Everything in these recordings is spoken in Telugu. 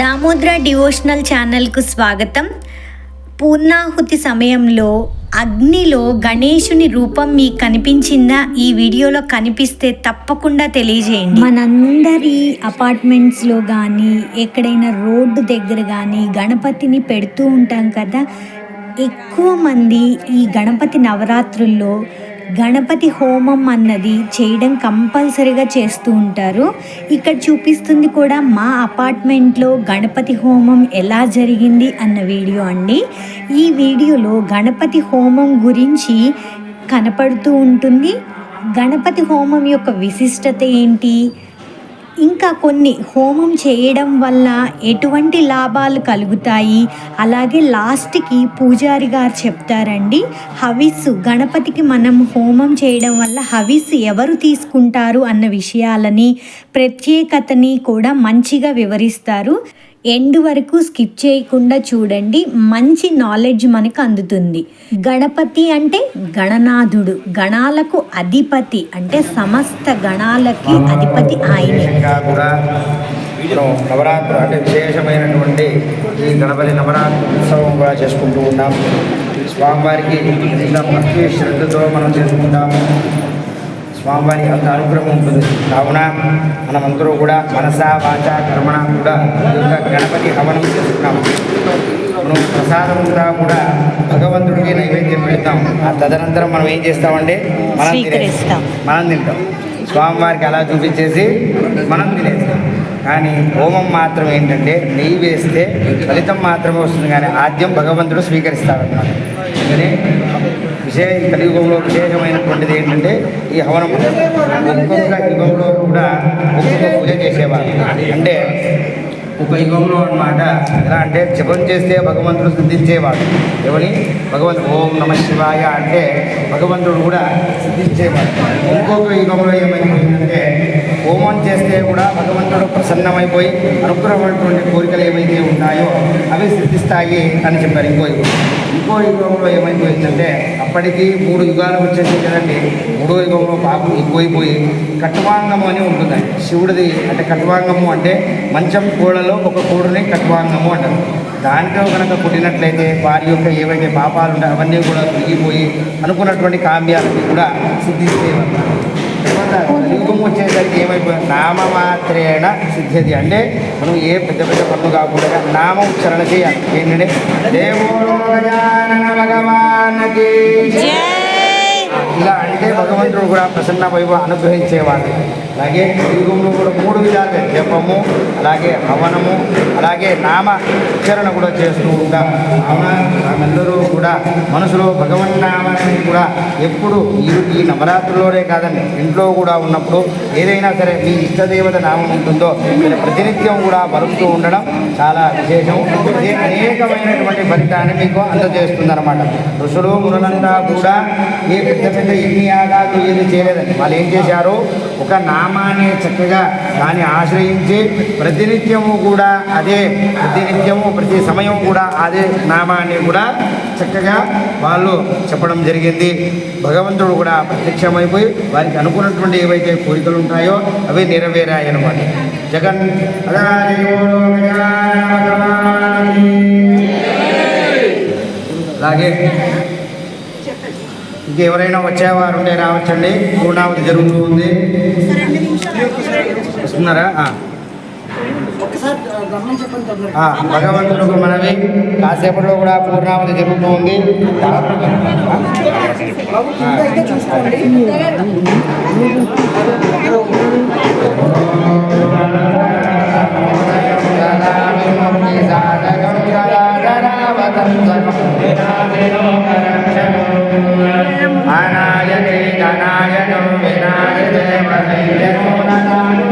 దామోద్ర డివోషనల్ ఛానల్కు స్వాగతం. పూర్ణాహుతి సమయంలో అగ్నిలో గణేశుని రూపం మీకు కనిపించిందా? ఈ వీడియోలో కనిపిస్తే తప్పకుండా తెలియజేయండి. మనందరి అపార్ట్మెంట్స్లో కానీ ఎక్కడైనా రోడ్డు దగ్గర కానీ గణపతిని పెడుతూ ఉంటాం కదా. ఎక్కువ మంది ఈ గణపతి నవరాత్రుల్లో గణపతి హోమం అన్నది చేయడం కంపల్సరీగా చేస్తూ ఉంటారు. ఇక్కడ చూపిస్తుంది కూడా మా అపార్ట్మెంట్లో గణపతి హోమం ఎలా జరిగింది అన్న వీడియో అండి. ఈ వీడియోలో గణపతి హోమం గురించి కనపడుతూ ఉంటుంది. గణపతి హోమం యొక్క విశిష్టత ఏంటి? ఇంకా కొన్ని హోమం చేయడం వల్ల ఎటువంటి లాభాలు కలుగుతాయి? అలాగే లాస్ట్కి పూజారి గారు చెప్తారండి హవిస్సు గణపతికి మనం హోమం చేయడం వల్ల హవిస్సు ఎవరు తీసుకుంటారు అన్న విషయాలని ప్రత్యేకతని కూడా మంచిగా వివరిస్తారు. ఎండ్ వరకు స్కిప్ చేయకుండా చూడండి. మంచి నాలెడ్జ్ మనకు అందుతుంది. గణపతి అంటే గణనాథుడు. గణాలకు అధిపతి అంటే సమస్త గణాలకి అధిపతి ఆయనే. నవరాత్రి అంటే విశేషమైనటువంటి ఈ గణపతి నవరాత్రి ఉత్సవం కూడా చేసుకుంటూ ఉన్నాం. స్వామివారికి ఇంత భక్తి శ్రద్ధతో మనం చేసుకుంటాము. స్వామివారి అంత అనుగ్రహం ఉంటుంది. కావున మనమందరూ కూడా మనసా వాచ కర్మణ కూడా యొక్క గణపతి హవనం చేసుకున్నాం. మనం ప్రసాదం కూడా కూడా భగవంతుడికి నైవేద్యం పెడతాం. ఆ తదనంతరం మనం ఏం చేస్తామంటే మనం తినేస్తాం. మనం తింటాం. స్వామివారికి అలా చూపించేసి మనం తినేస్తాం. కానీ హోమం మాత్రం ఏంటంటే నెయ్యి వేస్తే ఫలితం మాత్రమే వస్తుంది. కానీ ఆద్యం భగవంతుడు స్వీకరిస్తాడన్నమాట. అందుకని విశేష కలియుగంలో విశేషమైనటువంటిది ఏంటంటే ఈ హవనం. ఒక్కొక్క యుగంలో కూడా ఒక్కొక్క పూజ చేసేవారు. అంటే ఒక యుగంలో అన్నమాట ఎలా అంటే జపం చేస్తే భగవంతుడు సిద్ధించేవాడు. ఎవరి భగవంతుడు ఓం నమ శివాయ అంటే భగవంతుడు కూడా సిద్ధించేవాడు. ఇంకొక యుగంలో ఏమైపోయిందంటే హోమం చేస్తే కూడా భగవంతుడు ప్రసన్నమైపోయి అనుగ్రహమైనటువంటి కోరికలు ఏవైతే ఉన్నాయో అవి సిద్ధిస్తాయి అని చెప్పారు ఇంకో యుగం ఇంకో యుగంలో ఏమైపోయిందంటే అప్పటికి మూడు యుగాలు వచ్చేసి కదండి. మూడో యుగంలో పాపం ఎక్కువైపోయి కట్వాంగము అని ఉంటుందండి. శివుడిది అంటే కట్వాంగము అంటే మంచం కోడలో ఒక కోడని కట్వాంగము అంటారు. దాంట్లో కనుక పుట్టినట్లయితే వారి యొక్క ఏవైతే పాపాలు ఉంటాయో అవన్నీ కూడా తిరిగిపోయి అనుకున్నటువంటి కామ్యాలన్నీ కూడా సిద్ధిస్తే తర్వాత కలియుగం వచ్చేసరికి ఏమైపోయింది? నామమాత్రేణ సిద్ధ్యతి. అంటే మనం ఏ పెద్ద పెద్ద పనులు కాకుండా నామ ఉచ్చారణ చేయాలి. ఏంటంటే భగవానకి ఇలా అంటే భగవంతుడు కూడా ప్రసన్న వైభవ అనుగ్రహించేవాడు. అలాగే యుగంలో కూడా మూడు విధాలుగా జపము అలాగే హవనము అలాగే నామ ఉచ్చారణ కూడా చేస్తూ ఉంటాం. కావున మనమందరూ కూడా మనసులో భగవన్ నామాన్ని కూడా ఎప్పుడు ఈ నవరాత్రుల్లోనే కాదండి ఇంట్లో కూడా ఉన్నప్పుడు ఏదైనా సరే మీ ఇష్టదేవత నామం ఉంటుందో మీరు ప్రతినిత్యం కూడా పలుకుతూ ఉండడం చాలా విశేషం. ఇది అనేకమైనటువంటి ఫలితాన్ని మీకు అందజేస్తుంది అనమాట ఋషులు మునులంతా కూడా ఏ పెద్ద పెద్ద ఇన్ని యాగాలు ఏది చేయలేదండి. వాళ్ళు ఏం చేశారు? ఒక నా నామాన్ని చక్కగా దాన్ని ఆశ్రయించి ప్రతినిత్యము కూడా అదే ప్రతినిత్యము ప్రతి సమయం కూడా అదే నామాన్ని కూడా చక్కగా వాళ్ళు చెప్పడం జరిగింది. భగవంతుడు కూడా ప్రత్యక్షమైపోయి వారికి అనుకున్నటువంటి ఏవైతే కోరికలు ఉంటాయో అవి నెరవేరాయి మరి జగన్ అలాగే ఇంకెవరైనా వచ్చేవారు ఉంటే రావచ్చండి. పూర్ణావతి జరుగుతూ ఉంది ఆ, భగవంతుడు మనవి కాసేపట్లో కూడా పూర్ణావతి జరుగుతూ ఉంది అనాయతే గణాయనో వదైర్యనో సమస్తలోకశంకరం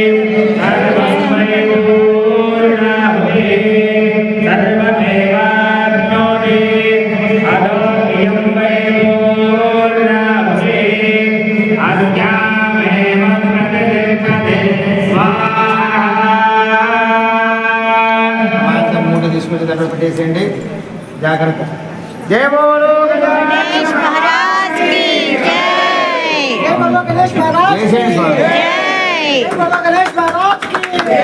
జాగ్రత్త జయ బోలో గణేష్ మహారాజ్ కి జై बोलो गणेश महाराज చేసేయండి స్వామి జై बोलो गणेश महाराज की జై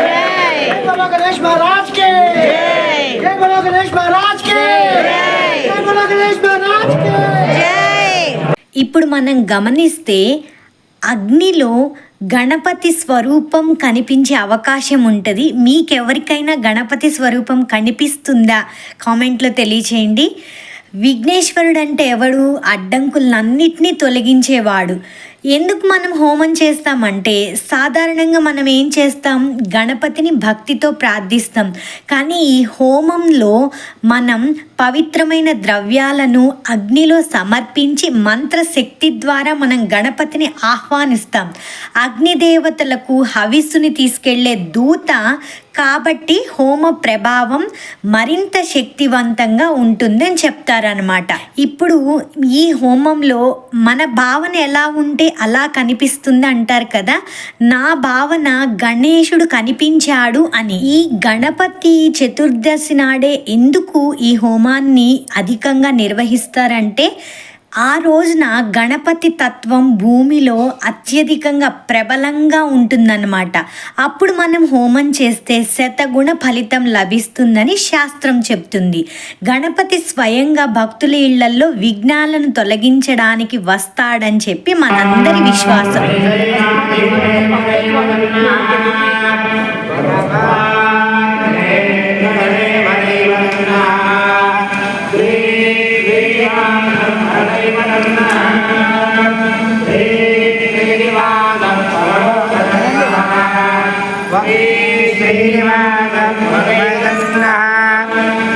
बोलो गणेश महाराज के జై जय बोलो गणेश महाराज के जय बोलो गणेश महाराज के జై ఇప్పుడు మనం గమనిస్తే అగ్నిలో గణపతి స్వరూపం కనిపించే అవకాశం ఉంటుంది. మీకెవరికైనా గణపతి స్వరూపం కనిపిస్తుందా? కామెంట్లో తెలియచేయండి. విఘ్నేశ్వరుడు అంటే ఎవడు? అడ్డంకులన్నిటినీ తొలగించేవాడు. ఎందుకు మనం హోమం చేస్తామంటే సాధారణంగా మనం ఏం చేస్తాం? గణపతిని భక్తితో ప్రార్థిస్తాం. కానీ ఈ హోమంలో మనం పవిత్రమైన ద్రవ్యాలను అగ్నిలో సమర్పించి మంత్రశక్తి ద్వారా మనం గణపతిని ఆహ్వానిస్తాం. అగ్నిదేవతలకు హవిస్సుని తీసుకెళ్ళే దూత కాబట్టి హోమ ప్రభావం మరింత శక్తివంతంగా ఉంటుందని చెప్తారనమాట ఇప్పుడు ఈ హోమంలో మన భావన ఎలా ఉంటే అలా కనిపిస్తుంది అంటారు కదా. నా భావన గణేశుడు కనిపించాడు అని. ఈ గణపతి చతుర్దశి నాడే ఎందుకు ఈ హోమాన్ని అధికంగా నిర్వహిస్తారంటే ఆ రోజున గణపతి తత్వం భూమిలో అత్యధికంగా ప్రబలంగా ఉంటుందన్నమాట. అప్పుడు మనం హోమం చేస్తే శతగుణ ఫలితం లభిస్తుందని శాస్త్రం చెప్తుంది. గణపతి స్వయంగా భక్తుల ఇళ్ళలో విఘ్నాలను తొలగించడానికి వస్తాడని చెప్పి మనందరి విశ్వాసం.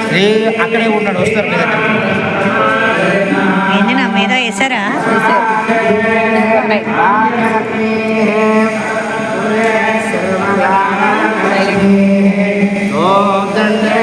శ్రీ అక్కడే ఉన్నాడు వస్తారు మీ దగ్గర. ఏంది నా మీద వేసారా ఓం దండే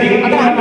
రైట్